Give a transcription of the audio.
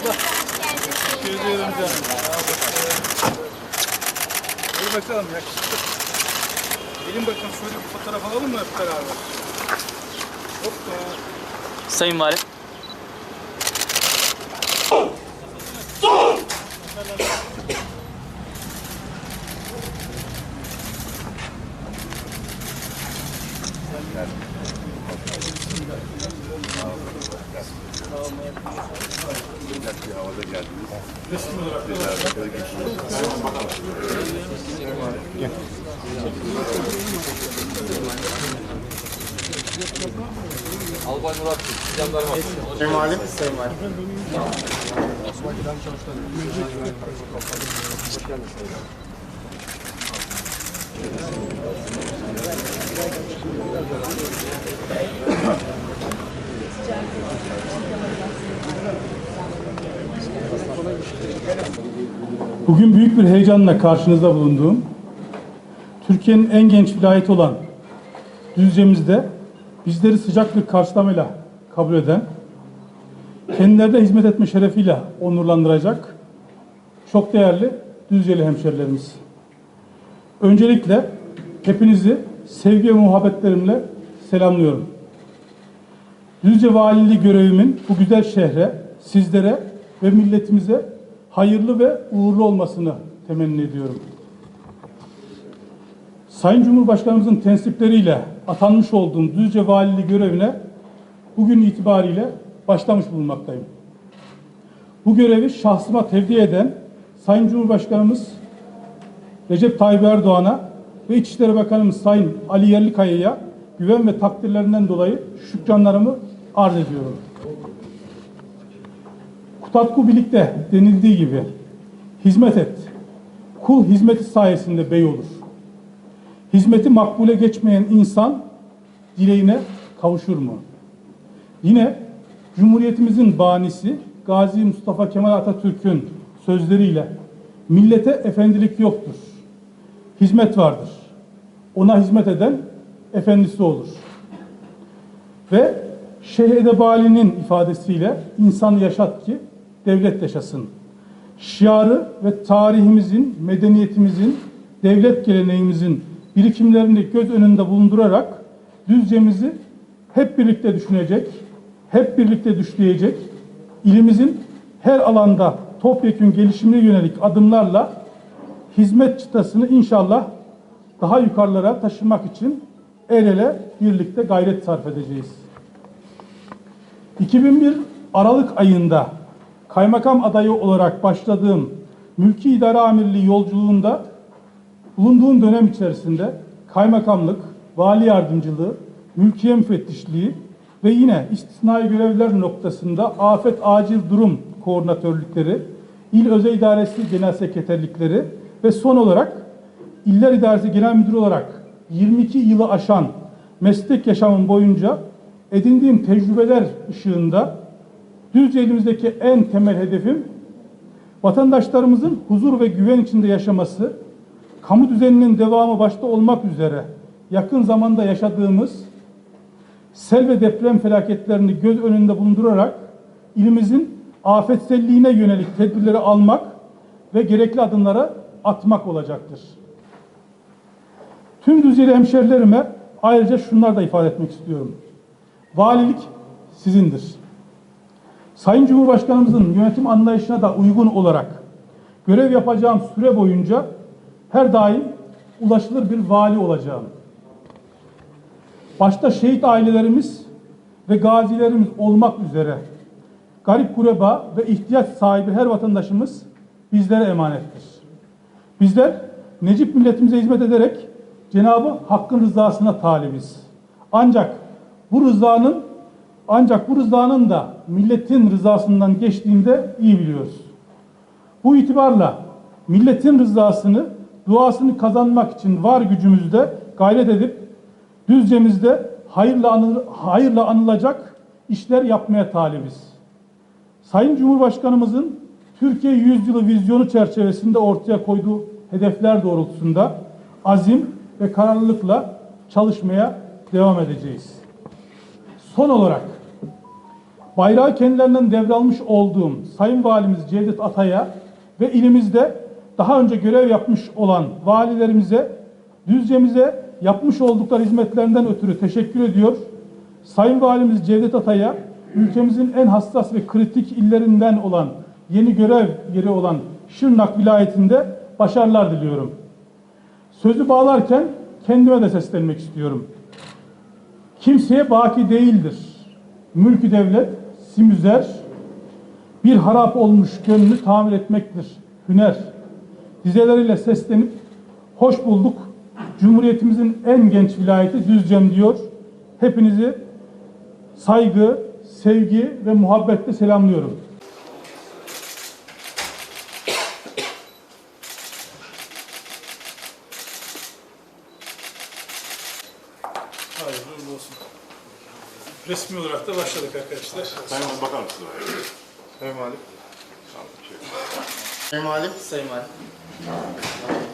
Teşekkür ediyorum canım. Hadi bakalım yakışıklı. Gelin bakalım şöyle bir fotoğraf alalım mı hep beraber? Hoppa. Sayın Valim. Resim olarak. Albay Murat jandarma. Sayın Valim, Sayın Valim. Bugün büyük bir heyecanla karşınızda bulunduğum, Türkiye'nin en genç vilayeti olan Düzce'mizde bizleri sıcak bir karşılamayla kabul eden, kendilerine hizmet etme şerefiyle onurlandıracak çok değerli Düzceli hemşerilerimiz. Öncelikle hepinizi sevgi ve muhabbetlerimle selamlıyorum. Düzce Valiliği görevimin bu güzel şehre, sizlere ve milletimize hayırlı ve uğurlu olmasını temenni ediyorum. Sayın Cumhurbaşkanımızın tensipleriyle atanmış olduğum Düzce Valiliği görevine bugün itibariyle başlamış bulunmaktayım. Bu görevi şahsıma tevdi eden Sayın Cumhurbaşkanımız Recep Tayyip Erdoğan'a ve İçişleri Bakanımız Sayın Ali Yerlikaya'ya güven ve takdirlerinden dolayı şükranlarımı arz ediyorum. Kutatku birlikte denildiği gibi hizmet et. Kul hizmeti sayesinde bey olur. Hizmeti makbule geçmeyen insan dileğine kavuşur mu? Yine Cumhuriyetimizin banisi Gazi Mustafa Kemal Atatürk'ün sözleriyle millete efendilik yoktur. Hizmet vardır. Ona hizmet eden efendisi olur. Ve Şeyh Edebali'nin ifadesiyle insanı yaşat ki devlet yaşasın. Şiarı ve tarihimizin, medeniyetimizin, devlet geleneğimizin birikimlerini göz önünde bulundurarak Düzce'mizi hep birlikte düşünecek, hep birlikte düşleyecek, ilimizin her alanda topyekün gelişimine yönelik adımlarla hizmet çıtasını inşallah daha yukarılara taşımak için el ele birlikte gayret sarf edeceğiz. 2001 Aralık ayında kaymakam adayı olarak başladığım mülki idare amirliği yolculuğunda bulunduğum dönem içerisinde kaymakamlık, vali yardımcılığı, mülkiye müfettişliği ve yine istisnai görevler noktasında afet acil durum koordinatörlükleri, il özel idaresi genel sekreterlikleri ve son olarak iller idaresi genel müdürü olarak 22 yılı aşan meslek yaşamım boyunca edindiğim tecrübeler ışığında Düzce elimizdeki en temel hedefim vatandaşlarımızın huzur ve güven içinde yaşaması, kamu düzeninin devamı başta olmak üzere yakın zamanda yaşadığımız sel ve deprem felaketlerini göz önünde bulundurarak ilimizin afetselliğine yönelik tedbirleri almak ve gerekli adımlara atmak olacaktır. Tüm Düzceli hemşerilerime ayrıca şunlar da ifade etmek istiyorum. Valilik sizindir. Sayın Cumhurbaşkanımızın yönetim anlayışına da uygun olarak görev yapacağım süre boyunca her daim ulaşılır bir vali olacağım. Başta şehit ailelerimiz ve gazilerimiz olmak üzere garip kureba ve ihtiyaç sahibi her vatandaşımız bizlere emanettir. Bizler Necip milletimize hizmet ederek Cenabı Hakk'ın rızasına talibiz. Ancak bu rızanın ancak bu rızanın da milletin rızasından geçtiğinde iyi biliyoruz. Bu itibarla milletin rızasını, duasını kazanmak için var gücümüzde gayret edip Düzce'mizde hayırla, anıl, hayırla anılacak işler yapmaya talibiz. Sayın Cumhurbaşkanımızın Türkiye Yüzyılı vizyonu çerçevesinde ortaya koyduğu hedefler doğrultusunda azim ve kararlılıkla çalışmaya devam edeceğiz. Son olarak bayrağı kendilerinden devralmış olduğum Sayın Valimiz Cevdet Atay'a ve ilimizde daha önce görev yapmış olan valilerimize, Düzce'mize yapmış oldukları hizmetlerinden ötürü teşekkür ediyor. Sayın Valimiz Cevdet Atay'a ülkemizin en hassas ve kritik illerinden olan yeni görev yeri olan Şırnak vilayetinde başarılar diliyorum. Sözü bağlarken kendime de seslenmek istiyorum. Kimseye baki değildir. Mülkü devlet, simüzer, bir harap olmuş gönlü tamir etmektir. Hüner. Dizeleriyle seslenip hoş bulduk. Cumhuriyetimizin en genç vilayeti Düzcem diyor. Hepinizi saygı, sevgi ve muhabbetle selamlıyorum. Hayırlı uğurlu olsun. Resmi olarak da başladık arkadaşlar. Sayın Valim bakar mısınız? Sayın Valim. Sayın Valim. Sayın Valim.